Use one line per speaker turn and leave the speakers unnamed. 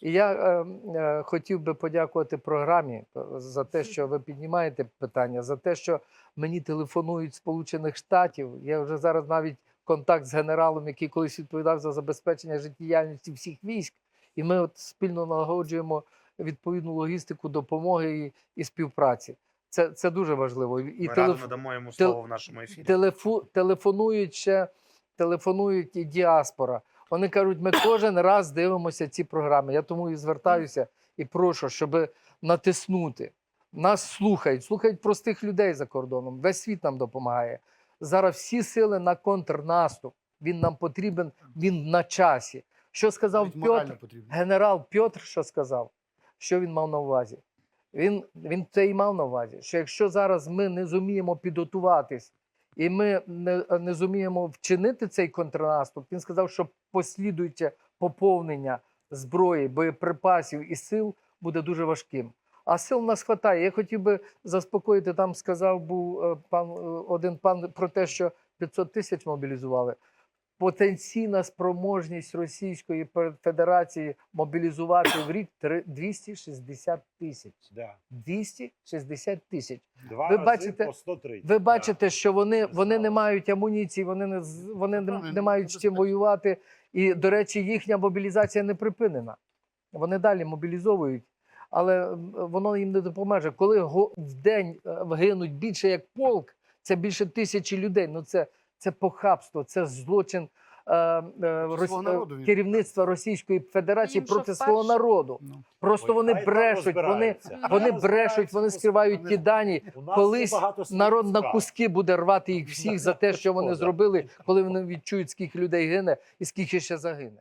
І я е, е, хотів би подякувати програмі е, за те, що ви піднімаєте питання, за те, що мені телефонують з Сполучених Штатів. Я вже зараз навіть контакт з генералом, який колись відповідав за забезпечення життєдіяльності всіх військ. І ми от спільно налагоджуємо відповідну логістику допомоги і, і співпраці. Це, це дуже важливо. І
Ми
телеф-
радо надамо йому слово в нашому ефірі.
телефу, телефонують ще, телефонують і діаспора. Вони кажуть, ми кожен раз дивимося ці програми. Я тому і звертаюся і прошу, щоб натиснути. Нас слухають, слухають простих людей за кордоном. Весь світ нам допомагає. Зараз всі сили на контрнаступ. Він нам потрібен, він на часі. Що сказав
потрібно.
Генерал Петр, що сказав? Що він мав на увазі? Він, він це і мав на увазі, що якщо зараз ми не зуміємо підготуватись і ми не, не зуміємо вчинити цей контрнаступ, він сказав, що послідуюче поповнення зброї, боєприпасів і сил буде дуже важким. А сил нас хватає. Я хотів би заспокоїти. Там сказав був е, пан е, один пан про те, що 500 тисяч мобілізували. Потенційна спроможність Російської Федерації мобілізувати в рік три- 260 тисяч.
Да.
260 тисяч.
Два
Ви
рази
бачите-
по 130.
Ви бачите, що вони, вони не мають амуніції, вони не вони не, не мають з чим воювати. І, до речі, їхня мобілізація не припинена. Вони далі мобілізовують, але воно їм не допоможе. Коли в день е, гинуть більше як полк, це більше тисячі людей. Ну це, це похабство, це злочин. е, е, Рос-
народу
керівництва Російської Федерації
Їм
проти свого народу.
Ну.
Просто
Ой,
вони брешуть, вони, вони брешуть, вони скривають ті дані. Колись
багато
Народ на куски буде рвати їх всіх за те, що вони зробили, коли вони відчують, скільки людей гине і скільки ще загине.